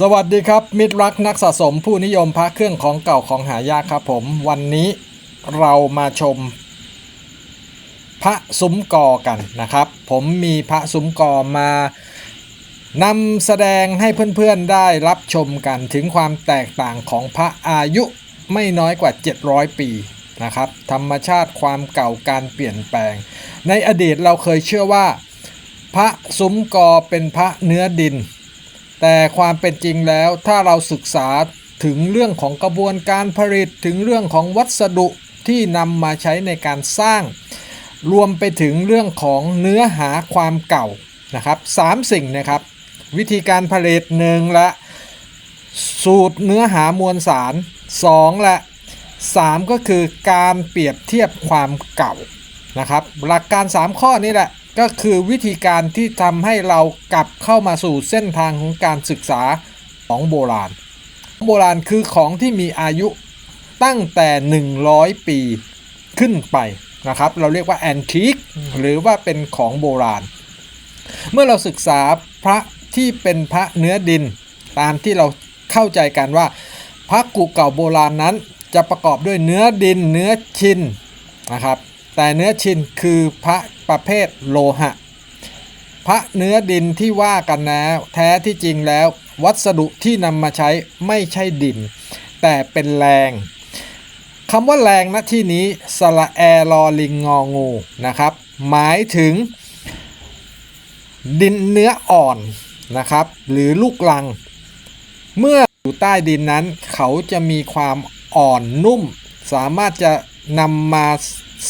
สวัสดีครับ มิตรรักนักสะสมผู้นิยมพระเครื่องของเก่าของหายากครับผมวันนี้เรามาชม พระซุ้มกอกันนะครับ ผมมีพระซุ้มกอมานำแสดงให้เพื่อนๆได้รับชมกันถึงความแตกต่างของพระอายุไม่น้อยกว่า 700 ปีนะครับ ธรรมชาติความเก่าการเปลี่ยนแปลง ในอดีตเราเคยเชื่อว่า พระซุ้มกอเป็นพระเนื้อดิน แต่ความเป็นจริงแล้วถ้าเราศึกษาถึงเรื่องของกระบวนการผลิตถึงเรื่องของวัสดุที่นำมาใช้ในการสร้าง รวมไปถึงเรื่องของเนื้อหาความเก่านะครับสามสิ่งนะครับ วิธีการผลิตหนึ่งละ สูตรเนื้อหามวลสารสองและสามก็คือการเปรียบเทียบความเก่านะครับ หลักการ 3 ข้อนี้แหละ ก็คือวิธีการที่ทำให้เรากลับเข้ามาสู่เส้นทางของการศึกษาของโบราณ โบราณคือของที่มีอายุตั้งแต่ 100 ปีขึ้นไปนะครับ เราเรียกว่าแอนทิคหรือว่าเป็นของโบราณ เมื่อเราศึกษาพระที่เป็นพระเนื้อดิน ตามที่เราเข้าใจกันว่า พระกุเก่าโบราณนั้นจะประกอบด้วยเนื้อดินเนื้อชินนะครับ แต่เนื้อชินคือพระประเภทโลหะ พระเนื้อดินที่ว่ากันแล้วแท้ที่จริงแล้ว วัสดุที่นำมาใช้ไม่ใช่ดิน แต่เป็นแรงคำว่าแรงณที่นี้สระแอรอลิงงองูนะครับ หมายถึง ดินเนื้ออ่อนนะครับ หรือลูกลัง เมื่ออยู่ใต้ดินนั้นเขาจะมีความอ่อนนุ่ม สามารถจะนำมา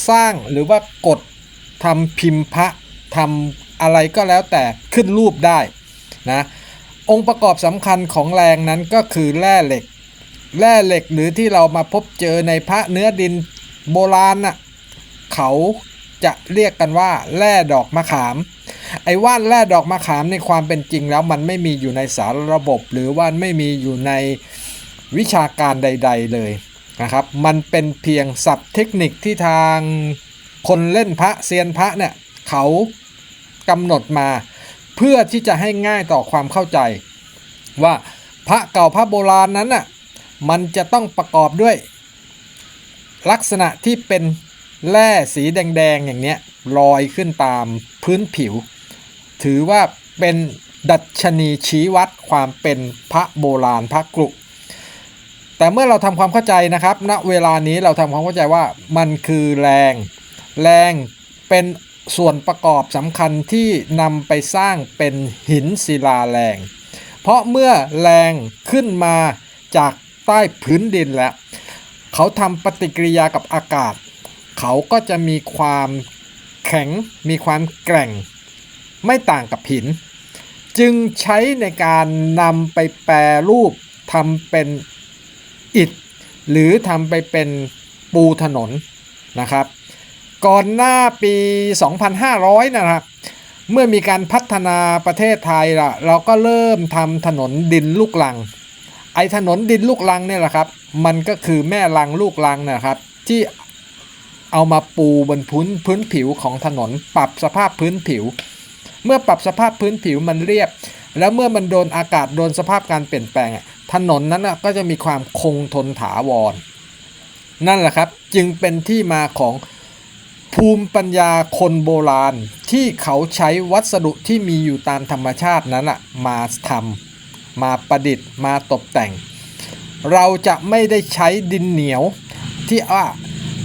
สร้างหรือว่ากดทำพิมพ์พระทำอะไรก็แล้วแต่ขึ้นรูปได้นะองค์ประกอบสำคัญของแรงนั้นก็คือแร่เหล็ก แร่เหล็กหรือที่เรามาพบเจอในพระเนื้อดินโบราณน่ะเขาจะเรียกกันว่าแร่ดอกมะขาม ไอ้ว่านแร่ดอกมะขามในความเป็นจริงแล้วมันไม่มีอยู่ในสารระบบ หรือว่าไม่มีอยู่ในวิชาการใด ๆ เลย นะครับมันเป็นเพียงศัพท์เทคนิคที่ทางคนเล่นพระเซียนพระเนี่ยเขากำหนดมา เพื่อที่จะให้ง่ายต่อความเข้าใจ ว่าพระเก่าพระโบราณนั้นน่ะมันจะต้องประกอบด้วยลักษณะที่เป็นแร่สีแดงๆอย่างเนี้ยลอยขึ้นตามพื้นผิว ถือว่าเป็นดัชนีชี้วัดความเป็นพระโบราณพระกรุ แต่เมื่อเราทำความเข้าใจนะครับณเวลานี้เราทำความเข้าใจว่ามันคือแรง แรงเป็นส่วนประกอบสำคัญที่นำไปสร้างเป็นหินศิลาแรง เพราะเมื่อแรงขึ้นมาจากใต้พื้นดินแล้ว เขาทำปฏิกิริยากับอากาศ เขาก็จะมีความแข็งมีความแกร่ง ไม่ต่างกับหิน จึงใช้ในการนำไปแปรรูปทำเป็น อิฐ หรือทำไปเป็นปูถนนนะครับ ก่อนหน้าปี 2500 นะครับ เมื่อมีการพัฒนาประเทศไทยละเราก็เริ่มทำถนนดินลูกลัง ไอถนนดินลูกลังเนี่ยแหละครับ มันก็คือแม่ลังลูกลังนะครับ ที่เอามาปูบนพื้นพื้นผิวของถนน ปรับสภาพพื้นผิว เมื่อปรับสภาพพื้นผิวมันเรียบ แล้วเมื่อมันโดนอากาศโดนสภาพการเปลี่ยนแปลงอะ ถนนนั้นนะก็จะมีความคงทนถาวร นั่นแหละครับจึงเป็นที่มาของภูมิปัญญาคนโบราณที่เขาใช้วัสดุที่มีอยู่ตามธรรมชาตินั้นมาทำมาประดิษฐ์มาตกแต่ง เราจะไม่ได้ใช้ดินเหนียวที่อะ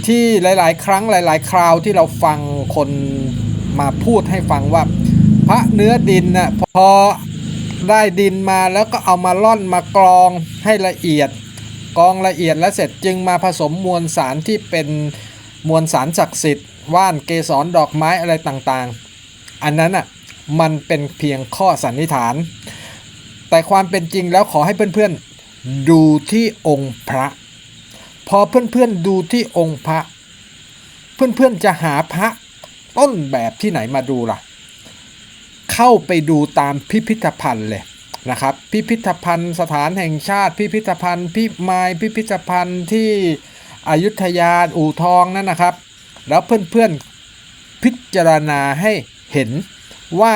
ที่หลาย ๆ ครั้งหลาย ๆ คราวที่เราฟังคนมาพูดให้ฟังว่า พระเนื้อดินน่ะพอ ได้ดินมาแล้วก็เอามาล่อนมากรองให้ละเอียดกรองละเอียดแล้วเสร็จจึงมาผสมมวลสารที่เป็นมวลสารศักดิ์สิทธิ์ว่านเกสรดอกไม้อะไรต่างๆ อันนั้นอะมันเป็นเพียงข้อสันนิษฐาน แต่ความเป็นจริงแล้วขอให้เพื่อนๆดูที่องค์พระ พอเพื่อนๆดูที่องค์พระ เพื่อนๆจะหาพระต้นแบบที่ไหนมาดูล่ะ เข้าไปดูตามพิพิธภัณฑ์เลยนะครับ พิพิธภัณฑ์สถานแห่งชาติ พิพิธภัณฑ์พิมายพิพิธภัณฑ์ที่อยุธยาอู่ทองนั่นนะครับ แล้วเพื่อนๆพิจารณาให้เห็นว่า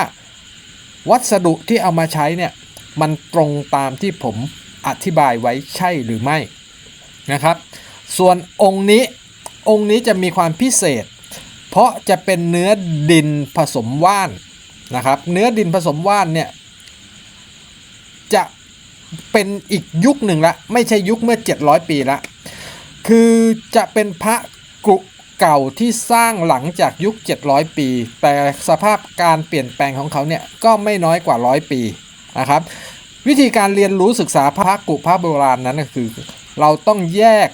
วัสดุที่เอามาใช้เนี่ยมันตรงตามที่ผมอธิบายไว้ใช่หรือไม่นะครับ ส่วนองค์นี้องค์นี้จะมีความพิเศษ เพราะจะเป็นเนื้อดินผสมว่าน นะครับ เนื้อดินผสมว่านเนี่ย จะเป็นอีกยุคหนึ่งละ ไม่ใช่ยุคเมื่อ 700 ปีละคือจะเป็นพระกรุเก่าที่สร้างหลังจากยุค 700 ปี แต่สภาพการเปลี่ยนแปลงของเขาเนี่ยก็ไม่น้อยกว่า 100 ปีนะครับ วิธีการเรียนรู้ศึกษาพระกุพระโบราณนั้นก็คือ เราต้องแยก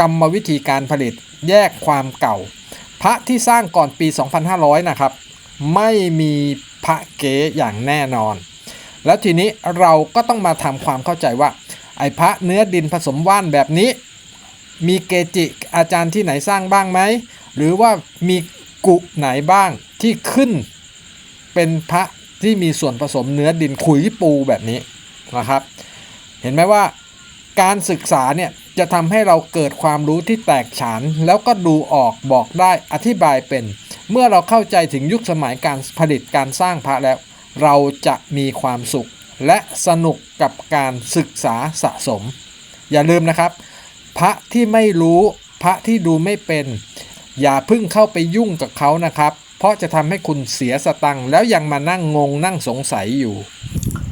กรรมวิธีการผลิต แยกความเก่า พระที่สร้างก่อนปี 2500 นะครับ ไม่มี พระเก๋อย่างแน่นอน แล้วทีนี้เราก็ต้องมาทำความเข้าใจว่า ไอ้พระเนื้อดินผสมว่านแบบนี้ มีเกจิอาจารย์ที่ไหนสร้างบ้างไหม หรือว่ามีกุไหนบ้างที่ขึ้นเป็นพระที่มีส่วนผสมเนื้อดินขุยปูแบบนี้นะครับ เห็นไหมว่าการศึกษาเนี่ยจะทำให้เราเกิดความรู้ที่แตกฉาน แล้วก็ดูออกบอกได้อธิบายเป็น เมื่อเราเข้าใจถึงยุคสมัยการผลิตการสร้างพระแล้ว เราจะมีความสุขและสนุกกับการศึกษาสะสม อย่าลืมนะครับ พระที่ไม่รู้พระที่ดูไม่เป็น อย่าพึ่งเข้าไปยุ่งกับเขานะครับ เพราะจะทำให้คุณเสียสตังค์แล้วยังมานั่งงงนั่งสงสัยอยู่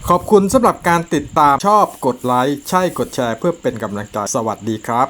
ขอบคุณสำหรับการติดตามชอบกดไลค์ใช่กดแชร์เพื่อเป็นกำลังใจสวัสดีครับ